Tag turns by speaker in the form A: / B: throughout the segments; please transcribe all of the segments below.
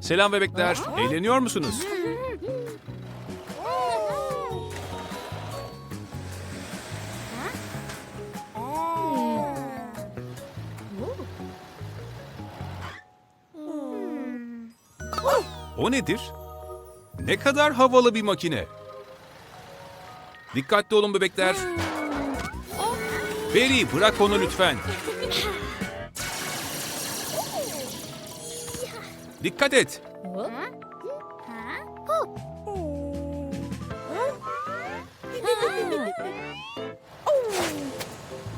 A: Selam bebekler. Eğleniyor musunuz? O nedir? Ne kadar havalı bir makine. Dikkatli olun bebekler. Beri bırak onu lütfen. Dikkat et.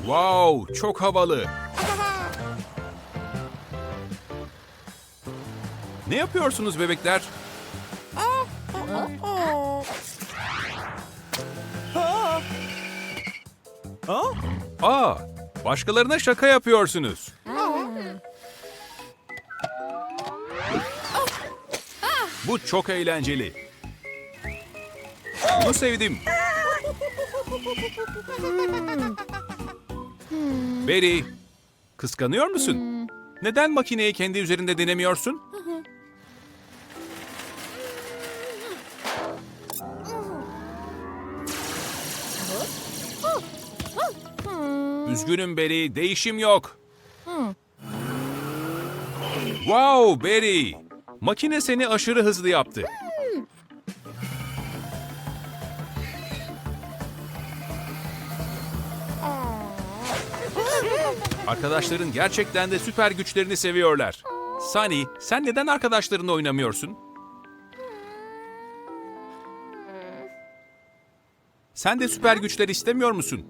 A: Wow, çok havalı. Ne yapıyorsunuz bebekler? Aa, başkalarına şaka yapıyorsunuz. Bu çok eğlenceli. Bunu sevdim. Barry, kıskanıyor musun? Neden makineyi kendi üzerinde denemiyorsun? Üzgünüm Barry, değişim yok. Wow Barry! Makine seni aşırı hızlı yaptı. Arkadaşların gerçekten de süper güçlerini seviyorlar. Sunny, sen neden arkadaşlarınla oynamıyorsun? Sen de süper güçler istemiyor musun?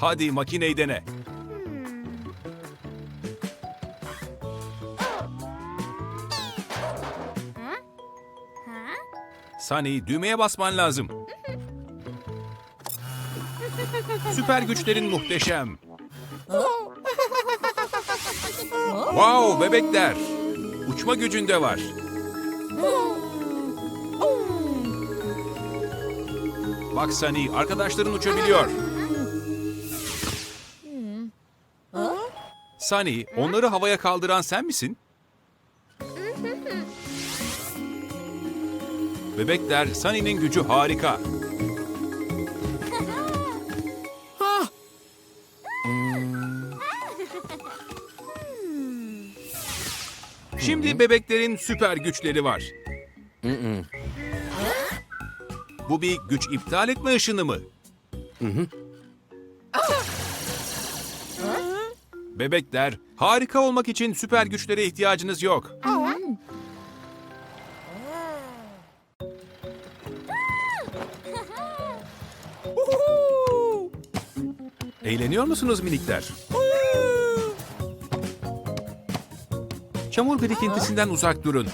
A: Hadi makineyi dene. Sunny, düğmeye basman lazım. Süper güçlerin muhteşem. Wow bebekler. Uçma gücünde var. Bak Sunny, arkadaşların uçabiliyor. Sunny, onları havaya kaldıran sen misin? Bebekler, Sunny'nin gücü harika. Şimdi bebeklerin süper güçleri var. Bu bir güç iptal etme ışını mı? Bebekler, harika olmak için süper güçlere ihtiyacınız yok. Eğleniyor musunuz minikler? Çamur birikintisinden uzak durun.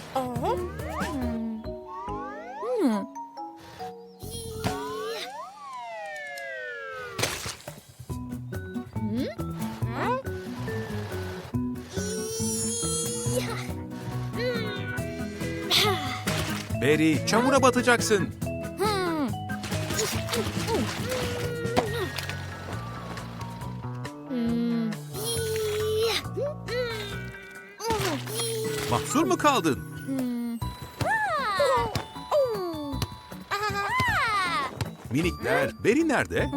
A: Barry, çamura batacaksın. Mahsur mu kaldın? Minikler, Barry nerede?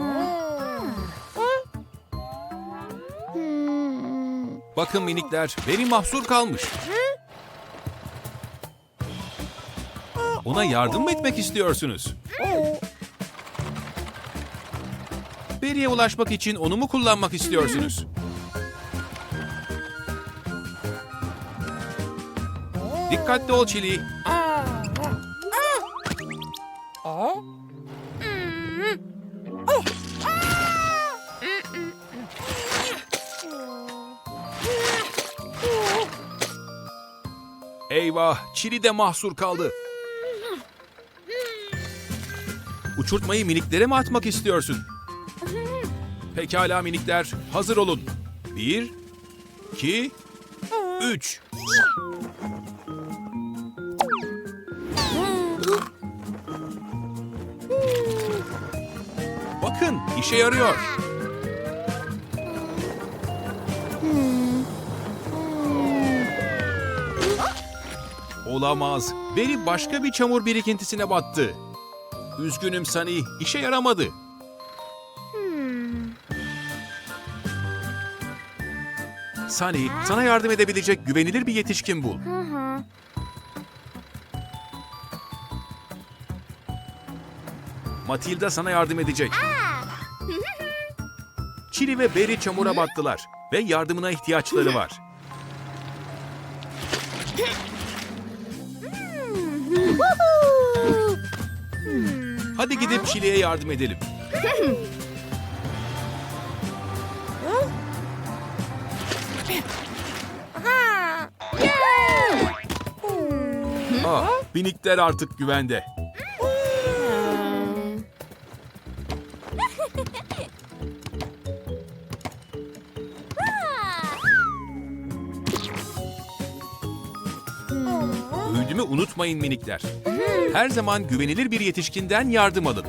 A: Bakın minikler, Barry mahsur kalmış. Ona yardım mı etmek istiyorsunuz? Barry'e ulaşmak için onu mu kullanmak istiyorsunuz? Dikkatli ol Çili. Eyvah, Çili de mahsur kaldı. Uçurtmayı miniklere mi atmak istiyorsun? Pekala minikler, hazır olun. Bir, iki, üç. Bakın, işe yarıyor. Olamaz. Beri başka bir çamur birikintisine battı. Üzgünüm Sunny, işe yaramadı. Sunny, sana yardım edebilecek güvenilir bir yetişkin bul. Matilda sana yardım edecek. Chili ve Berry çamura battılar ve yardımına ihtiyaçları var. Hadi gidip Chili'ye yardım edelim.
B: Ha! Yeah!
A: Ah, binikler artık güvende. Öğüdümü unutmayın minikler. Her zaman güvenilir bir yetişkinden yardım alın.